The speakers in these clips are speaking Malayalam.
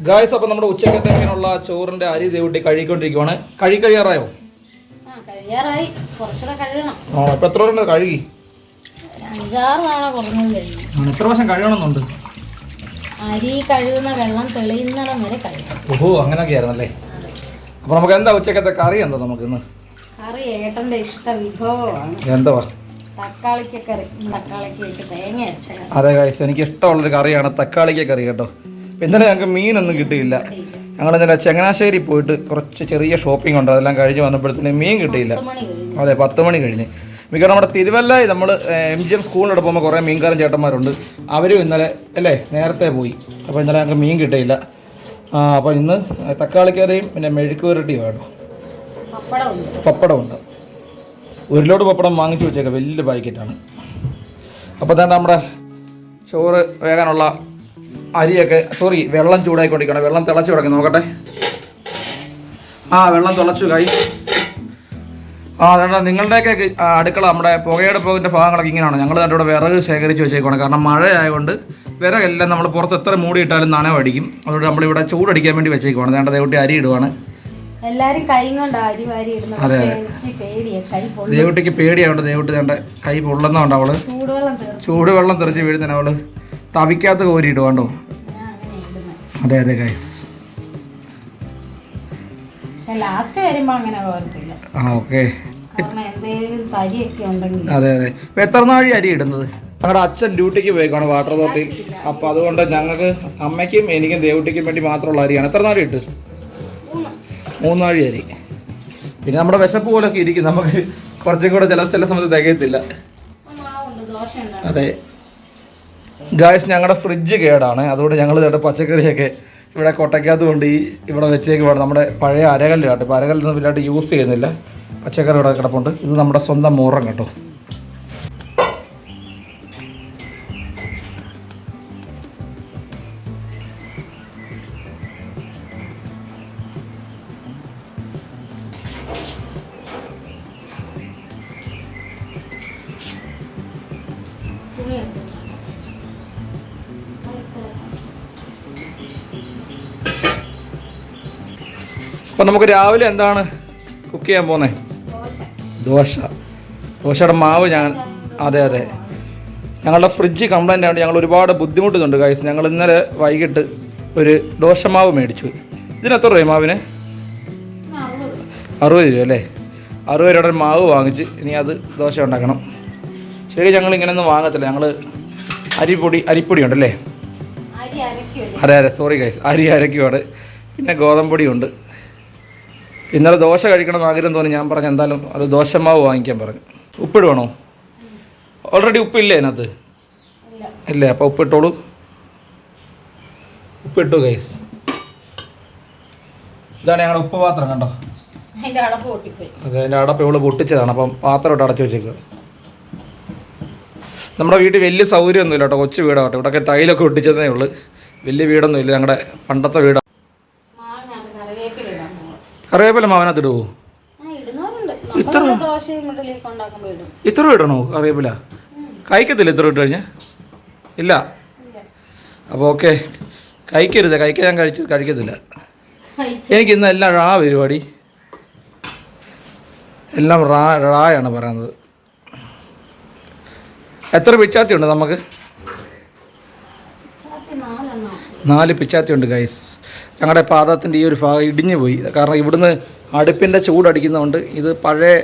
ഗായ്സ് അപ്പം നമ്മുടെ ഉച്ചക്കത്തേക്കിനുള്ള ചോറിന്റെ അരി ദേവിട്ടി കഴുകിക്കൊണ്ടിരിക്കുവാണ്. കഴുകി കഴിയാറായോ. ആ ഇപ്പം എത്ര പേരുണ്ട് കഴുകി? എത്ര വർഷം കഴുകണമെന്നുണ്ട്? അരി കഴുകുന്ന വെള്ളം തെളിയുന്നിടം വരെ കഴിക്കണം ഓഹോ അങ്ങനെയൊക്കെ ആയിരുന്നല്ലേ അപ്പോൾ നമുക്ക് എന്താ ഉച്ചക്കത്തെ കറി എന്താ നമുക്ക് ഇന്ന്? കറി ഏട്ടന്റെ ഇഷ്ട വിഭവമാണ് എന്തുവാ തക്കാളിക്ക് ഇട്ട് തേങ്ങ അരച്ച അതെ ഗായ്സ് എനിക്ക് ഇഷ്ടമുള്ളൊരു കറിയാണ് തക്കാളിക്ക കറി കേട്ടോ. ഇന്നലെ ഞങ്ങൾക്ക് മീനൊന്നും കിട്ടിയില്ല. ഞങ്ങൾ ഇന്നലെ ചങ്ങനാശ്ശേരി പോയിട്ട് കുറച്ച് ചെറിയ ഷോപ്പിംഗ് ഉണ്ട്. അതെല്ലാം കഴിഞ്ഞ് വന്നപ്പോഴത്തേന് മീൻ കിട്ടിയില്ല. അതെ പത്ത് മണി കഴിഞ്ഞ്. മിക്കവാറും നമ്മുടെ തിരുവല്ലയിൽ നമ്മൾ എം ജി എം സ്കൂളിലോട്ട് പോകുമ്പോൾ കുറേ മീൻകാരൻ ചേട്ടന്മാരുണ്ട്. അവരും ഇന്നലെ അല്ലേ നേരത്തെ പോയി. അപ്പോൾ ഇന്നലെ ഞങ്ങൾക്ക് മീൻ കിട്ടിയില്ല. ആ അപ്പോൾ ഇന്ന് തക്കാളിക്കറിയും പിന്നെ മെഴുക്ക് പുരട്ടിയും വേണം പപ്പടമുണ്ട്. പപ്പടമുണ്ട് ഒരു ലോഡ് പപ്പടം വാങ്ങിച്ചു വെച്ചേക്കാം. വലിയ പാക്കറ്റാണ്. അപ്പോൾ തന്നെ നമ്മുടെ ചോറ് വേകാനുള്ള അരിയൊക്കെ സോറി വെള്ളം ചൂടായിക്കൊണ്ടിരിക്കണം വെള്ളം തിളച്ചു കിടക്കും നോക്കട്ടെ. ആ വെള്ളം തിളച്ചു കൈ. ആ ചേട്ടാ നിങ്ങളുടെയൊക്കെ അടുക്കള നമ്മുടെ പുകയെടുപ്പിന്റെ ഭാഗങ്ങളൊക്കെ ഇങ്ങനെയാണ്. ഞങ്ങൾ ഇവിടെ വിറക് ശേഖരിച്ച് വെച്ചേക്കാണ് കാരണം മഴ ആയതുകൊണ്ട് വിറകെല്ലാം നമ്മൾ പുറത്ത് എത്ര മൂടിയിട്ടാലും നനവടിക്കും അതുകൊണ്ട് നമ്മളിവിടെ ചൂടടിക്കാൻ വേണ്ടി വെച്ചേക്കുവാണ്. വേണ്ട ദേവട്ടി അരി ഇടുവാണ്. എല്ലാരും കൈ കൊണ്ട് അരി വാരി ഇടുന്നത് അതെ, ദേവട്ടിക്ക് എനിക്ക് ദേവട്ടി തേണ്ട കൈ പൊള്ളുന്നതുകൊണ്ട് അവൾ ചൂടുവെള്ളം തെറിച്ച് വീഴുന്നതിന് അവൾ തവിക്കകത്ത് കോരി ഞാൻ അതെ അതെ ഗൈസ് ആ ഓക്കെ അതെ അതെ. ഇപ്പം എത്ര നാഴി അരി ഇടുന്നത്? ഞങ്ങളുടെ അച്ഛൻ ഡ്യൂട്ടിക്ക് പോയിക്കാണ് വാട്ടർ അതോറിറ്റി അപ്പം അതുകൊണ്ട് ഞങ്ങൾക്ക് അമ്മയ്ക്കും എനിക്കും ദേവുട്ടിക്കും വേണ്ടി മാത്രമുള്ള അരിയാണ്. എത്ര നാഴി ഇട്ട്? മൂന്നാഴി അരി. പിന്നെ നമ്മുടെ വിശപ്പ് പോലൊക്കെ ഇരിക്കും. നമുക്ക് കുറച്ചും കൂടെ ചില ചില സമയത്ത് തികയത്തില്ല. അതെ. ഗായ്സ് ഞങ്ങളുടെ ഫ്രിഡ്ജ് കേടാണ്. അതുകൊണ്ട് ഞങ്ങൾ ചേട്ടാ പച്ചക്കറിയൊക്കെ ഇവിടെ കൊട്ടയ്ക്കകത്ത് കൊണ്ട് ഈ ഇവിടെ വേണം നമ്മുടെ പഴയ അരകല്ല് കേട്ടോ. ഇപ്പോൾ അരകല്ലൊന്നും വലുതായിട്ട് യൂസ് ചെയ്യുന്നില്ല. പച്ചക്കറി ഇവിടെ കിടപ്പുണ്ട്. ഇത് നമ്മുടെ സ്വന്തം മുറം കേട്ടോ. അപ്പം നമുക്ക് രാവിലെ എന്താണ് കുക്ക് ചെയ്യാൻ പോകുന്നത് ദോശ. ദോശ ദോശയുടെ മാവ് ഞാൻ അതെ അതെ. ഞങ്ങളുടെ ഫ്രിഡ്ജ് കംപ്ലൈന്റ് ആയതുകൊണ്ട് ഞങ്ങൾ ഒരുപാട് ബുദ്ധിമുട്ടുന്നുണ്ട് ഗൈസ് ഞങ്ങൾ ഇന്നലെ വൈകിട്ട് ഒരു ദോശമാവ് മേടിച്ചു. ഇതിന് എത്ര രൂപ മാവിന്? അറുപത് രൂപ അല്ലേ? അറുപത് രൂപയുടെ ഒരു മാവ് വാങ്ങിച്ച് ഇനി അത് ദോശ ഉണ്ടാക്കണം. ശരി ഞങ്ങൾ ഇങ്ങനെയൊന്നും വാങ്ങത്തില്ല. ഞങ്ങൾ അരിപ്പൊടി അരിപ്പൊടി ഉണ്ടല്ലേ? അതെ അതെ. സോറി ഗൈസ് അരി അരക്കുവാണ്. പിന്നെ ഗോതമ്പൊടിയുണ്ട് ഇന്നലെ ദോശ കഴിക്കണം ആഗ്രഹം തോന്നി. ഞാൻ പറഞ്ഞു എന്തായാലും അത് ദോശമാവ് വാങ്ങിക്കാൻ പറഞ്ഞു. ഉപ്പിടുവാണോ? ഓൾറെഡി ഉപ്പില്ലേ അതിനകത്ത്? ഇല്ല അപ്പോൾ ഉപ്പിട്ടോളൂ. ഉപ്പിട്ടു ഗൈസ് ഇതാണ് ഞങ്ങളുടെ ഉപ്പ് പാത്രം കണ്ടോ? അതിന്റെ അടപ്പ് ഇവൾ പൊട്ടിച്ചതാണ്. അപ്പം പാത്രം ഇട്ട് അടച്ചു വെച്ചേക്കുക നമ്മുടെ വീട്ടിൽ വലിയ സൗകര്യമൊന്നുമില്ല കേട്ടോ. കൊച്ചു വീടാകട്ടെ ഇവിടെയൊക്കെ ടൈലൊക്കെ ഒട്ടിച്ചതേ ഉള്ളൂ. വലിയ വീടൊന്നുമില്ല. ഞങ്ങളുടെ പണ്ടത്തെ വീടാണ് മാവിനകത്ത് കറിവേപ്പില ഇടാൻ പോകും കറിവേപ്പില മാവനകത്ത് ഇടുവോ ഇടും. ഇത്ര ഇടണോ കറിവേപ്പില? കഴിക്കത്തില്ല ഇത്ര ഇട്ട് കഴിഞ്ഞാൽ ഇല്ല. അപ്പോൾ ഓക്കെ. കഴിക്കരുത്. കഴിക്കാൻ ഞാൻ കഴിച്ച് കഴിക്കത്തില്ല. എനിക്ക് ഇന്ന് എല്ലാം റാ പരിപാടി. എല്ലാം റാ റായാണ് പറയുന്നത്. എത്ര പിച്ചാത്തി ഉണ്ട് നമുക്ക്? നാല് പിച്ചാത്തി ഉണ്ട് ഗൈസ് ഞങ്ങളുടെ പാദത്തിന്റെ ഈ ഒരു ഭാഗം ഇടിഞ്ഞു പോയി. കാരണം ഇവിടുന്ന് അടുപ്പിന്റെ ചൂടടിക്കുന്നതുകൊണ്ട് ഇത് പഴയ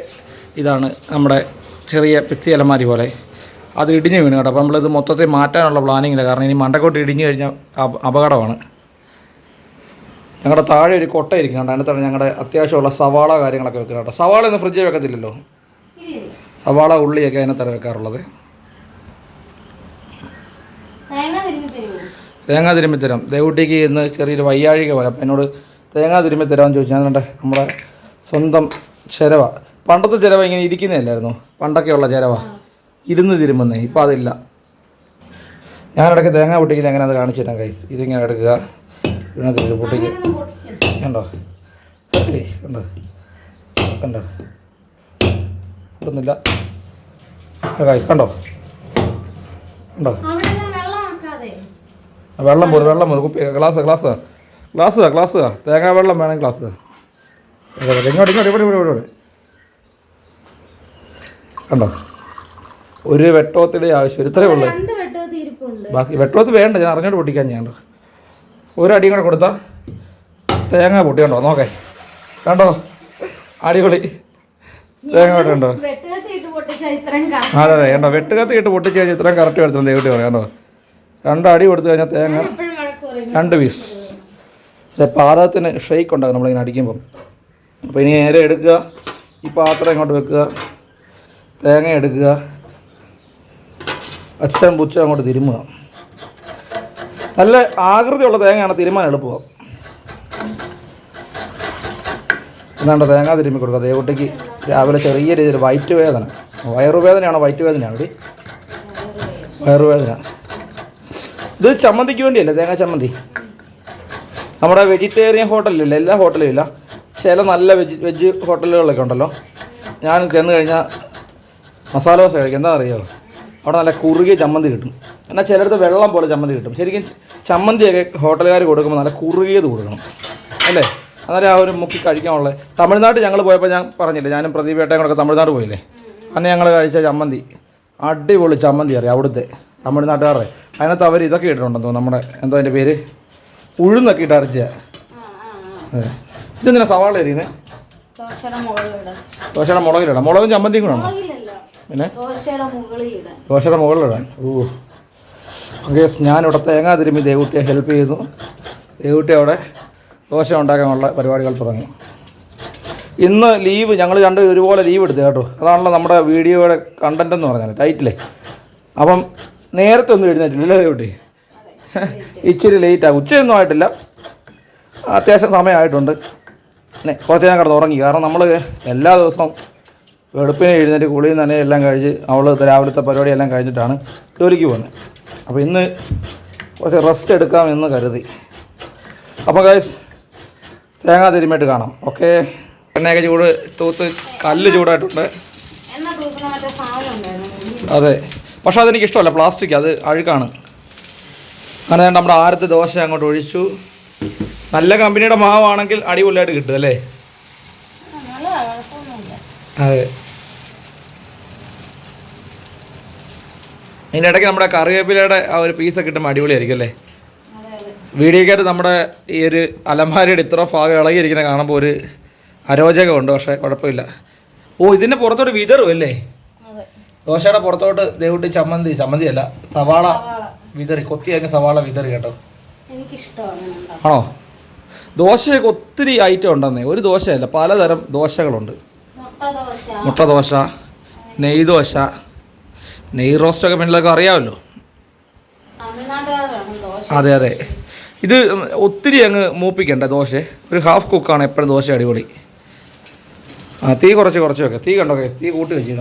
ഇതാണ് നമ്മുടെ ചെറിയ പിത്തി അലമാരി പോലെ. അത് ഇടിഞ്ഞു വീണു കേട്ടോ. അപ്പോൾ നമ്മളിത് മൊത്തത്തിൽ മാറ്റാനുള്ള പ്ലാനിങ്ങില്ല. കാരണം ഇനി മണ്ടക്കോട്ട് ഇടിഞ്ഞു കഴിഞ്ഞാൽ അപകടമാണ്. ഞങ്ങളുടെ താഴെ ഒരു കൊട്ട ഇരിക്കുന്നുണ്ട് അതിനകത്താണ് ഞങ്ങളുടെ അത്യാവശ്യമുള്ള സവാള കാര്യങ്ങളൊക്കെ വെക്കുന്നത് കേട്ടോ. സവാള ഒന്നും ഫ്രിഡ്ജിൽ വെക്കത്തില്ലല്ലോ? സവാള ഉള്ളിയൊക്കെ അതിനകത്താണ് വെക്കാറുള്ളത്. തേങ്ങ തിരുമ്പി തരാം. ദേവുട്ടിക്ക് ഇന്ന് ചെറിയൊരു വയ്യാഴിക പോലെ. അപ്പം എന്നോട് തേങ്ങ തിരുമ്പി തരാമെന്ന് ചോദിച്ചാൽ അതുകൊണ്ട് നമ്മുടെ സ്വന്തം ചിരവ. പണ്ടത്തെ ചിരവ ഇങ്ങനെ ഇരിക്കുന്നതല്ലായിരുന്നു പണ്ടൊക്കെയുള്ള ചിരവ. ഇരുന്ന് തിരുമുന്നേ. ഇപ്പം അതില്ല. ഞാനിടയ്ക്ക് തേങ്ങ പൊട്ടിക്കുന്നത് എങ്ങനെ അത് കാണിച്ചു തരാം കൈസ് ഇതിങ്ങനെ എടുക്കുക. തിരിച്ച് പൊട്ടിക്കുക കണ്ടോ? കണ്ടോ? കണ്ടോ? കിട്ടുന്നില്ല കണ്ടോ കണ്ടോ? ഞാൻ വെള്ളം പോലും വെള്ളം പോലും കുപ്പി ഗ്ലാസ് ഗ്ലാസ് ഗ്ലാസ് ഗ്ലാസ് തേങ്ങാ വെള്ളം വേണം ഗ്ലാസ്. ഇങ്ങോട്ട് ഇങ്ങോട്ട് ഇവിടെ ഇവിടെ ഇവിടെ കണ്ടോ? ഒരു വെട്ടോത്തിന്റെ ആവശ്യം ഇത്രയേ ഉള്ളൂ. ബാക്കി വെട്ടോത്ത് വേണ്ട ഞാൻ അറിഞ്ഞോട്ട് പൊട്ടിക്കാൻ ഞാൻ. ഒരടിയും കൂടെ കൊടുത്താൽ തേങ്ങ പൊട്ടി കണ്ടോ? നോക്കേ. കണ്ടോ? അടിപൊളി. തേങ്ങ പൊട്ടിയുണ്ടോ അതെ അതെ കണ്ടോ? വെട്ടുകത്ത് ഇട്ട് പൊട്ടിച്ച് കഴിഞ്ഞാൽ ഇത്രയും കറക്റ്റ് എടുത്തു ദൈവട്ടി പറയാം കണ്ടോ? രണ്ട് അടി കൊടുത്തു കഴിഞ്ഞാൽ തേങ്ങ രണ്ട് പീസ് പക്ഷേ പാദത്തിന് ഷെയ്ക്ക് ഉണ്ടാകും നമ്മളിങ്ങനെ അടിക്കുമ്പം. അപ്പോൾ ഇനി നേരെ എടുക്കുക. ഈ പാത്രം ഇങ്ങോട്ട് വെക്കുക. തേങ്ങ എടുക്കുക. അച്ഛൻ പുച്ഛം അങ്ങോട്ട് തിരുമുക. നല്ല ആകൃതിയുള്ള തേങ്ങയാണ് തിരുമാൻ എളുപ്പം. എന്നാണ്ട് തേങ്ങ തിരുമ്മി കൊടുക്കുക. ദേവകുട്ടിക്ക് രാവിലെ ചെറിയ രീതിയിൽ വയറ്റ് വേദന വയറുവേദനയാണോ വയറ്റ് വേദനയാണോ ഇവിടെ വയറുവേദന. ഇത് ചമ്മന്തിക്ക് വേണ്ടിയല്ലേ? തേങ്ങ ചമ്മന്തി. നമ്മുടെ വെജിറ്റേറിയൻ ഹോട്ടലില്ല എല്ലാ ഹോട്ടലും ഇല്ല. ചില നല്ല വെജ് വെജ് ഹോട്ടലുകളിലൊക്കെ ഉണ്ടല്ലോ. ഞാൻ ചെന്ന് കഴിഞ്ഞാൽ മസാല ദോശ കഴിക്കും. എന്താ അറിയോ? അവിടെ നല്ല കുറുകിയ ചമ്മന്തി കിട്ടും. എന്നാൽ ചിലയിടത്ത് വെള്ളം പോലെ ചമ്മന്തി കിട്ടും. ശരിക്കും ചമ്മന്തിയൊക്കെ ഹോട്ടലുകാർ കൊടുക്കുമ്പോൾ നല്ല കുറുകിയത് കൊടുക്കണം. അല്ലേ? അന്നേരം ആ ഒരു മുക്കി കഴിക്കാനുള്ള തമിഴ്നാട് ഞങ്ങൾ പോയപ്പോൾ ഞാൻ പറഞ്ഞില്ലേ? ഞാനും പ്രദീപ് ഏട്ടയും കൂടെ തമിഴ്നാട് പോയില്ലേ? അന്ന് ഞങ്ങൾ കഴിച്ച ചമ്മന്തി. അടിപൊളി ചമ്മന്തി അറിയാം അവിടുത്തെ. തമിഴ്നാട്ടുകാരുടെ. അതിനകത്ത് അവർ ഇതൊക്കെ ഇട്ടിട്ടുണ്ടെന്ന് തോന്നുന്നു. നമ്മുടെ എന്താ അതിന്റെ പേര്? ഉഴുന്നൊക്കെ ഇട്ട് അരച്ച. ഇതെന്തിനാ സവാള എരിയുന്നത് ദോശയുടെ മുളകിലിടാം മുളകും ചമ്മന്തിയും കൂടെ ഉണ്ടോ? പിന്നെ? ദോശയുടെ മുകളിലിടാൻ ഓ. ഓക്കെ ഞാനിവിടെ തേങ്ങ തിരുമ്മി ദേവുട്ടിയെ ഹെൽപ്പ് ചെയ്തു ദേവുട്ടി അവിടെ ദോശ ഉണ്ടാക്കാനുള്ള പരിപാടികൾ തുടങ്ങി. ഇന്ന് ലീവ് ഞങ്ങൾ രണ്ട് ഒരുപോലെ ലീവ് എടുത്തു കേട്ടോ. അതാണല്ലോ നമ്മുടെ വീഡിയോയുടെ കണ്ടന്റ് എന്ന് പറഞ്ഞാൽ ടൈറ്റിലേ അപ്പം നേരത്തെ ഒന്നും എഴുന്നേറ്റില്ല ദേവുട്ടി ഇച്ചിരി ലേറ്റാകും ഉച്ചയൊന്നും ആയിട്ടില്ല. അത്യാവശ്യം സമയമായിട്ടുണ്ട്. കുറച്ച് ഞാൻ കിടന്ന് ഉറങ്ങി. കാരണം നമ്മൾ എല്ലാ ദിവസവും വെളുപ്പിനെ എഴുന്നേറ്റ് കുളിയും തന്നെ എല്ലാം കഴിച്ച് അവൾ രാവിലത്തെ പരിപാടി എല്ലാം കഴിഞ്ഞിട്ടാണ് ജോലിക്ക് പോകുന്നത്. അപ്പോൾ ഇന്ന് കുറച്ച് റെസ്റ്റ് എടുക്കാം എന്ന് കരുതി. അപ്പോൾ ഗൈസ് തേങ്ങാ തിരുമ്മിയിട്ട് കാണാം. ഓക്കെ? എണ്ണയൊക്കെ ചൂട് തൂത്ത് കല്ല് ചൂടായിട്ടുണ്ട്. അതെ. പക്ഷെ അതെനിക്ക് ഇഷ്ടമല്ല പ്ലാസ്റ്റിക് അത് അഴുക്കാണ്. അങ്ങനെ നമ്മുടെ ആരത്തെ ദോശ അങ്ങോട്ട് ഒഴിച്ചു. നല്ല കമ്പനിയുടെ മാവാണെങ്കിൽ അടിപൊളിയായിട്ട് കിട്ടും അല്ലേ? അതെ. അതിന്റെ ഇടയ്ക്ക് നമ്മുടെ കറിവേപ്പിലയുടെ ആ ഒരു പീസൊക്കെ കിട്ടുമ്പോൾ അടിപൊളിയായിരിക്കും അല്ലേ? വീഡിയോ അതെ വീഡിയോക്കകത്ത് നമ്മുടെ ഈ ഒരു അലമാരയുടെ ഇത്ര ഭാഗം ഇളകിയിരിക്കുന്ന കാണുമ്പോൾ ഒരു അരോചകമുണ്ട് പക്ഷേ കുഴപ്പമില്ല. ഓ ഇതിന്റെ പുറത്തോട്ട് വിതറും അല്ലേ? ദോശയുടെ പുറത്തോട്ട് ദേവുട്ടി ചമ്മന്തി ചമ്മന്തി. അല്ല സവാള വിതറി. കൊത്തി അങ്ങ് സവാള വിതറി കേട്ടോ. ആണോ? ദോശയൊക്കെ ഒത്തിരി ഐറ്റം ഉണ്ടെന്നേ. ഒരു ദോശയല്ല പലതരം ദോശകളുണ്ട്. മുട്ട ദോശ. നെയ് ദോശ നെയ് റോസ്റ്റൊക്കെ പിന്നിലൊക്കെ അറിയാമല്ലോ. അതെ അതെ. ഇത് ഒത്തിരി അങ്ങ് മൂപ്പിക്കണ്ട ദോശ ഒരു ഹാഫ് കുക്കാണ് എപ്പോഴും ദോശ അടിപൊളി. ആ തീ കുറച്ച് കുറച്ച് വെക്കാം. തീ കണ്ടോ? തീ കൂട്ടി വെച്ച്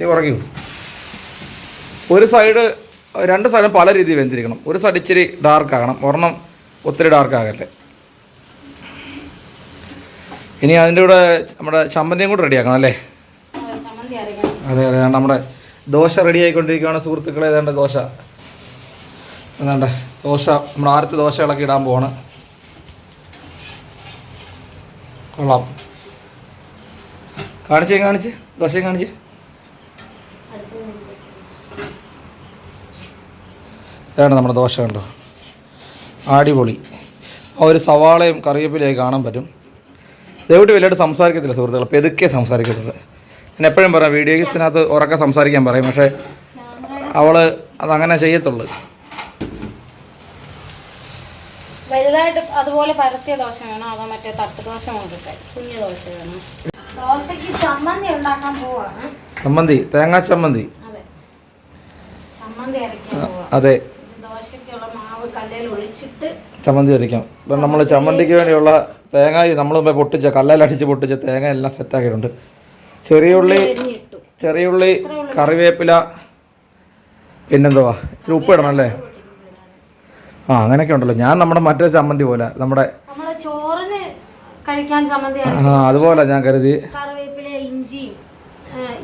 കണ്ടോ ഉറങ്ങി ഒരു സൈഡ് രണ്ട് സൈഡും പല രീതിയിൽ വെന്തിരിക്കണം ഒരു സൈഡ് ഇച്ചിരി ഡാർക്ക് ആകണം. ഒരെണ്ണം ഒത്തിരി ഡാർക്ക് ആകല്ലേ ഇനി അതിന്റെ കൂടെ നമ്മുടെ ചമ്മന്തിയും കൂടെ റെഡിയാക്കണം അല്ലേ? അതെ, അതെ. നമ്മുടെ ദോശ റെഡി ആയിക്കൊണ്ടിരിക്കുകയാണ് സുഹൃത്തുക്കളെ. ഏതാണ്ട് ദോശ. എന്താണ്ട് ദോശ. നമ്മുടെ ആരത്തെ ദോശകളൊക്കെ ഇടാൻ പോവാണ്. കൊള്ളാം. കാണിച്ചേ കാണിച്ച്. ദോശയും കാണിച്ച്. ഏതാണ് നമ്മുടെ ദോശ കണ്ടോ? അടിപൊളി. ആ ഒരു സവാളയും കറിവേപ്പിലയൊക്കെ കാണാൻ പറ്റും. ദയവിട്ട് വലിയായിട്ട് സംസാരിക്കത്തില്ല സുഹൃത്തുക്കൾ പെതുക്കെ സംസാരിക്കത്തുള്ളൂ ഞാൻ എപ്പോഴും പറയാം വീഡിയോസിനകത്ത് ഉറക്കെ സംസാരിക്കാൻ പറയും പക്ഷേ അവൾ അതങ്ങനെ ചെയ്യത്തുള്ളൂ. വലുതായിട്ട് അതുപോലെ പരത്തിയ ദോശ വേണോ? അതോ മറ്റേ തട്ട് ദോശ കൊണ്ടിട്ട് കുഞ്ഞു ദോശ വേണോ? ദോശക്ക് ചമ്മന്തി ഉണ്ടാക്കാൻ പോവാണ്. ചമ്മന്തി തേങ്ങാ ചമ്മന്തി. അതെ ചമ്മന്തി അരയ്ക്കാൻ പോവാ അതെ ഇത് ദോശക്കുള്ള മാവ് കല്ലിൽ ഒഴിച്ചിട്ട് ചമ്മന്തി അരിക്കാം നമ്മൾ ചമ്മന്തിക്ക് വേണ്ടിയുള്ള തേങ്ങ നമ്മൾ പൊട്ടിച്ച കല്ലലടിച്ച് പൊട്ടിച്ച തേങ്ങ എല്ലാം സെറ്റാക്കിയിട്ടുണ്ട് ചെറിയ ഉള്ളി ചെറിയ ഉള്ളി കറിവേപ്പില പിന്നെന്തുവാ? ഇച്ചിരി ഉപ്പ് ഇടണം അല്ലേ? ആ അങ്ങനെയൊക്കെ ഉണ്ടല്ലോ. ഞാൻ നമ്മുടെ മറ്റേ ചമ്മന്തി പോലെ നമ്മുടെ ചോറിന് കഴിക്കാൻ ചമ്മന്തി ആ അതുപോലെ ഞാൻ കരുതി. കറിവേപ്പില ഇഞ്ചിയും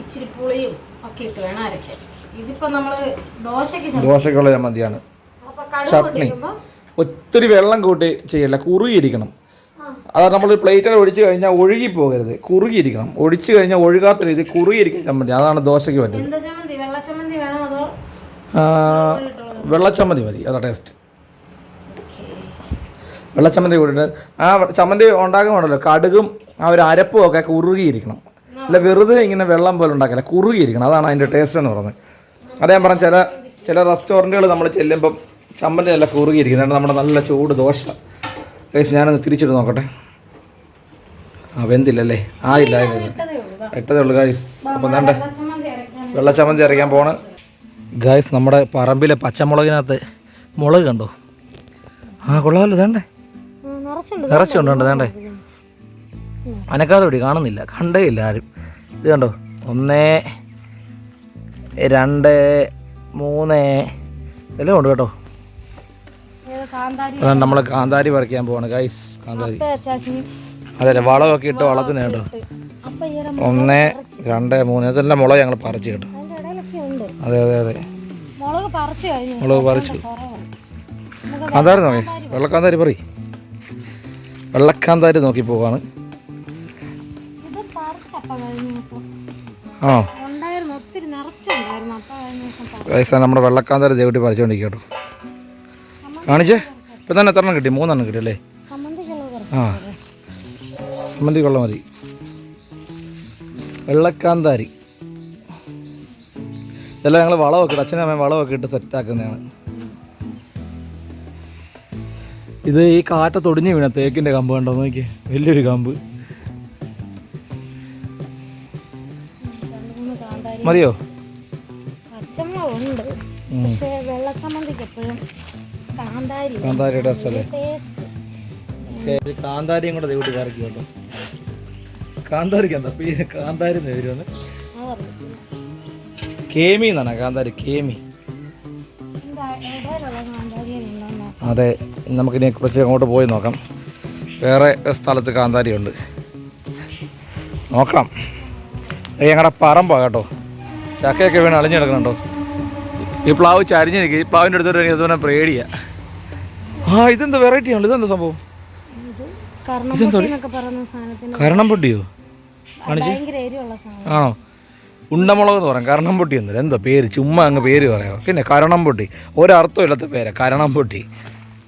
ഇച്ചിരി പുളിയും ഒക്കെ ഇട്ട് വേണം അരയ്ക്കാൻ. ഇതിപ്പോ നമ്മൾ ദോശയ്ക്ക് ദോശക്കുള്ള ചമ്മന്തിയാണ്. ചട്നി. ഒത്തിരി വെള്ളം കൂട്ടി ചെയ്യല്ല കുറുകിയിരിക്കണം. അതായത് നമ്മൾ പ്ലേറ്റിൽ ഒഴിച്ച് കഴിഞ്ഞാൽ ഒഴുകി പോകരുത്. കുറുകിയിരിക്കണം. ഒഴിച്ച് കഴിഞ്ഞാൽ ഒഴുകാത്ത രീതി കുറുകിയിരിക്കാൻ ചമ്മന്തി. അതാണ് ദോശയ്ക്ക് പറ്റുന്നത് വെള്ളച്ചമ്മന്തി മതി. അതാ ടേസ്റ്റ് വെള്ളച്ചമ്മന്തി കൂടിയിട്ട് ആ ചമ്മന്തി ഉണ്ടാക്കുന്നുണ്ടല്ലോ. കടുകും ആ ഒരു അരപ്പും ഒക്കെ കുറുകിയിരിക്കണം. അല്ല വെറുതെ ഇങ്ങനെ വെള്ളം പോലെ ഉണ്ടാക്കില്ല. കുറുകിയിരിക്കണം. അതാണ് അതിന്റെ ടേസ്റ്റ് എന്ന് പറയുന്നത്. അതേ പറഞ്ഞ ചില ചില റെസ്റ്റോറന്റുകൾ നമ്മൾ ചെല്ലുമ്പം ചമ്മന്തി നല്ല കുറുകിയിരിക്കുന്നുണ്ട് നമ്മുടെ നല്ല ചൂട് ദോശ. ഗൈസ് ഞാനൊന്ന് തിരിച്ചിട്ട് നോക്കട്ടെ. ആ വെന്തില്ലല്ലേ? ആ ഇല്ല ഇല്ല ഇല്ല ഇട്ടതേ ഉള്ളൂ ഗായ്സ് അപ്പം വെള്ള വെള്ളച്ചമ്മന്തി അരയ്ക്കാൻ പോണ്. ഗായ്സ് നമ്മുടെ പറമ്പിലെ പച്ചമുളകിനകത്ത് മുളക് കണ്ടോ? ആ കൊള്ളാമല്ലോ വേണ്ടേ നിറച്ചുണ്ട് കണ്ടോ വേണ്ടേ അനക്കാതെ പിടി കാണുന്നില്ല. കണ്ടേ ഇല്ല ആരും. ഇത് കണ്ടോ? ഒന്ന് രണ്ട് മൂന്ന് ഇതെല്ലാം ഉണ്ട് കേട്ടോ. അതാണ് നമ്മൾ കാന്താരി പറിക്കാൻ പോവാണ്. ഗൈസ് കാന്താരി. അതെ വളമൊക്കെ ഇട്ട് വളത്തിന് കേട്ടോ. ഒന്ന് രണ്ട് മൂന്ന് ഇതെല്ലാം മുളക് ഞങ്ങൾ പറിച്ചു കേട്ടോ. അതെ അതെ അതെ. മുളക് പറിച്ചു കാന്താരി നോക്കി. വെള്ളക്കാന്താരി പറ. വെള്ളക്കാന്താരി നോക്കി പോവാണ്. ആ. പറിച്ചു. നമ്മുടെ വെള്ളക്കാന്താരി ദേവിട്ടി പറിച്ചുകൊണ്ടിരിക്കട്ടോ കേട്ടോ. കാണിച്ചേ? ഇപ്പം തന്നെ എത്ര കിട്ടി? മൂന്നെണ്ണം കിട്ടി അല്ലേ? ആ. ചമ്മന്തി കൊള്ള മതി. വെള്ളക്കാന്താരി. ഇതെല്ലാം ഞങ്ങൾ വളമൊക്കെ ഇട്ട് അച്ഛനും അമ്മയും വളമൊക്കെ ഇട്ട് സെറ്റാക്കുന്നതാണ് ഇത് ഈ കാറ്റ തൊടിഞ്ഞ് വീണ തേക്കിന്റെ കമ്പ് കണ്ടോ? നോക്കി വലിയൊരു കമ്പ്. മതിയോ? കാന്താരിയുടെ സ്ഥലേ. കാന്താരിയും കൂടെ ദൈവത്തിൽ കറക്കി കേട്ടോ. കാന്താരിക്ക് എന്താ കാന്താരി വരുമെന്ന് കേമി എന്നാണ് കാന്താരി കേമി. അതെ നമുക്കിനി കുറച്ച് അങ്ങോട്ട് പോയി നോക്കാം. വേറെ സ്ഥലത്ത് കാന്താരിയുണ്ട് നോക്കാം. ഞങ്ങളുടെ പറമ്പ കേട്ടോ. ചക്കയൊക്കെ വീണ് അളിഞ്ഞെടുക്കണുണ്ടോ ഈ പ്ലാവ് ചരിഞ്ഞിരിക്കും ഈ പ്ലാവിന്റെ അടുത്തോട്ട് എനിക്ക് അതുപോലെ പേടിയാ. ആ ഇതെന്താ വെറൈറ്റി ആണല്ലോ? ഇതെന്താ സംഭവം? ഇത് കർണപ്പൊട്ടി എന്നൊക്കെ പറയുന്ന സാധനത്തിന് കരണം പൊട്ടിയോ? ഭയങ്കര എരിവുള്ള സാധനം. ആണോ ഉണ്ടമുളക് എന്ന് പറയാം. കരണം പൊട്ടി എന്നല്ല. എന്താ പേര്? ചുമ്മാ അങ്ങ് പേര് പറയാം. പിന്നെ കരണം പൊട്ടി. ഒരർത്ഥം ഇല്ലാത്ത പേരാ. കരണം പൊട്ടി.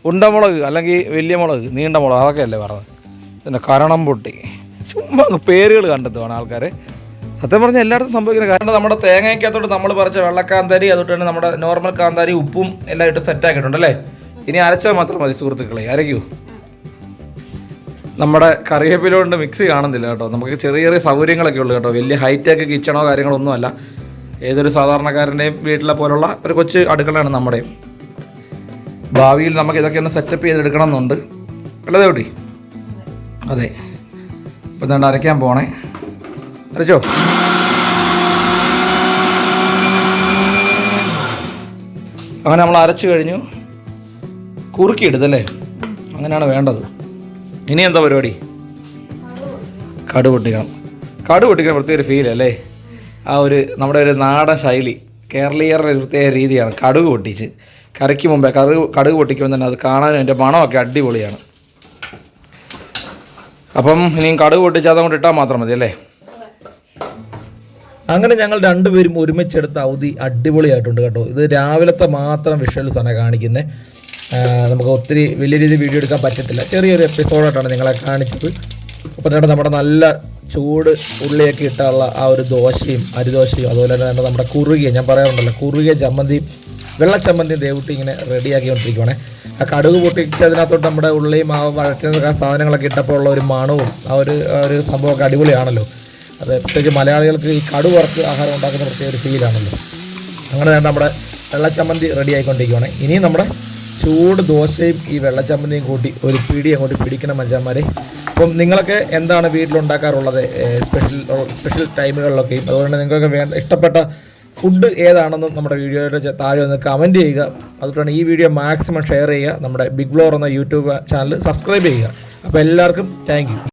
ഉണ്ടമുളക് അല്ലെങ്കിൽ വലിയ മുളക് നീണ്ട മുളക് അതൊക്കെ അല്ലേ പറഞ്ഞത്? പിന്നെ കരണം പൊട്ടി. ചുമ്മാ അങ്ങ് പേരുകൾ കണ്ടെത്തുവാണ് ആൾക്കാർ സത്യം പറഞ്ഞാൽ എല്ലായിടത്തും സംഭവിക്കുന്നത് കാരണം നമ്മുടെ തേങ്ങയ്ക്കകത്തോട്ട് നമ്മൾ പറിച്ച വെള്ളക്കാന്താരി അതുകൊണ്ട് തന്നെ നമ്മുടെ നോർമൽ കാന്താരി ഉപ്പും എല്ലാം ഇട്ട് സെറ്റാക്കിയിട്ടുണ്ട് അല്ലേ? ഇനി അരച്ചാൽ മാത്രം മതി സുഹൃത്തുക്കളെ. അരയ്ക്കൂ. നമ്മുടെ കറിവേപ്പില കൊണ്ട് മിക്സി കാണുന്നില്ല കേട്ടോ. നമുക്ക് ചെറിയ ചെറിയ സൗകര്യങ്ങളൊക്കെ ഉള്ളു കേട്ടോ. വലിയ ഹൈടെക് കിച്ചണോ കാര്യങ്ങളോ ഒന്നുമല്ല ഏതൊരു സാധാരണക്കാരന്റെയും വീട്ടിലെ പോലുള്ള ഒരു കൊച്ചു അടുക്കളയാണ് നമ്മുടെ. ഭാവിയിൽ നമുക്ക് ഇതൊക്കെ ഒന്ന് സെറ്റപ്പ് ചെയ്തെടുക്കണം എന്നുണ്ട് അല്ലേ എവിടെ അതെ. ഇപ്പം ഞാൻ അരയ്ക്കാൻ പോണേ. അരച്ചോ? അങ്ങനെ നമ്മൾ അരച്ചു കഴിഞ്ഞു. കുറുക്കിയെടുത്തല്ലേ? അങ്ങനെയാണ് വേണ്ടത്. ഇനി എന്താ പരിപാടി? കടു പൊട്ടിക്കണം കടു പൊട്ടിക്കണം പ്രത്യേക ഒരു ഫീലല്ലേ ആ ഒരു നമ്മുടെ ഒരു നാടൻ ശൈലി കേരളീയരുടെ പ്രത്യേക രീതിയാണ് കടുക് പൊട്ടിച്ച്. കറിക്ക് മുമ്പേ കടുക് കടുക് പൊട്ടിക്കുമ്പോൾ തന്നെ അത് കാണാനും അതിന്റെ മണമൊക്കെ അടിപൊളിയാണ്. അപ്പം ഇനിയും കടുക് പൊട്ടിച്ച് അതങ്ങോട്ട് ഇട്ടാൽ മാത്രം മതി അല്ലേ? അങ്ങനെ ഞങ്ങൾ രണ്ടുപേരും ഒരുമിച്ചെടുത്ത അവധി അടിപൊളിയായിട്ടുണ്ട് കേട്ടോ. ഇത് രാവിലത്തെ മാത്രം വിഷയൽ സാധനം കാണിക്കുന്നത് നമുക്ക് ഒത്തിരി വലിയ രീതിയിൽ വീഡിയോ എടുക്കാൻ പറ്റത്തില്ല. ചെറിയൊരു എപ്പിസോഡായിട്ടാണ് നിങ്ങളെ കാണിച്ചത്. അപ്പോൾ തന്നെ നമ്മുടെ നല്ല ചൂട് ഉള്ളിയൊക്കെ ഇട്ടുള്ള ആ ഒരു ദോശയും അരിദോശയും അതുപോലെ തന്നെ നമ്മുടെ കുറുകിയ ഞാൻ പറയാറുണ്ടല്ലോ കുറുകിയ ചമ്മന്തിയും വെള്ള ചമ്മന്തിയും ദേവുട്ടി ഇങ്ങനെ റെഡിയാക്കിക്കൊണ്ടിരിക്കുവാണേ. ആ കടുക് പൊട്ടിച്ച് അതിനകത്തോട്ട് നമ്മുടെ ഉള്ളിയും ആ വഴറ്റുന്ന സാധനങ്ങളൊക്കെ ഇട്ടപ്പോൾ ഉള്ള ഒരു മണവും ആ ഒരു ഒരു സംഭവമൊക്കെ അടിപൊളിയാണല്ലോ. അത് പ്രത്യേകിച്ച് മലയാളികൾക്ക് ഈ കടു വറുത്ത് ആഹാരം ഉണ്ടാക്കുന്ന പ്രത്യേക ഒരു ഫീലാണല്ലോ അങ്ങനെ നമ്മുടെ വെള്ളച്ചമ്മന്തി റെഡി ആയിക്കൊണ്ടിരിക്കുകയാണ് ഇനിയും നമ്മുടെ ചൂട് ദോശയും ഈ വെള്ളച്ചമ്മന്തിയും കൂട്ടി ഒരു പിടി അങ്ങോട്ട് പിടിക്കണം മഞ്ചാന്മാരെ അപ്പം നിങ്ങളൊക്കെ എന്താണ് വീട്ടിലുണ്ടാക്കാറുള്ളത്? സ്പെഷ്യൽ സ്പെഷ്യൽ ടൈമുകളിലൊക്കെയും അതുകൊണ്ട് തന്നെ നിങ്ങൾക്കൊക്കെ വേണ്ട ഇഷ്ടപ്പെട്ട ഫുഡ് ഏതാണെന്നും നമ്മുടെ വീഡിയോയുടെ താഴെ ഒന്ന് കമന്റ് ചെയ്യുക. അതുപോലെ ഈ വീഡിയോ മാക്സിമം ഷെയർ ചെയ്യുക. നമ്മുടെ ബിഗ് ബ്ലോർ എന്ന യൂട്യൂബ് ചാനൽ സബ്സ്ക്രൈബ് ചെയ്യുക. അപ്പോൾ എല്ലാവർക്കും താങ്ക്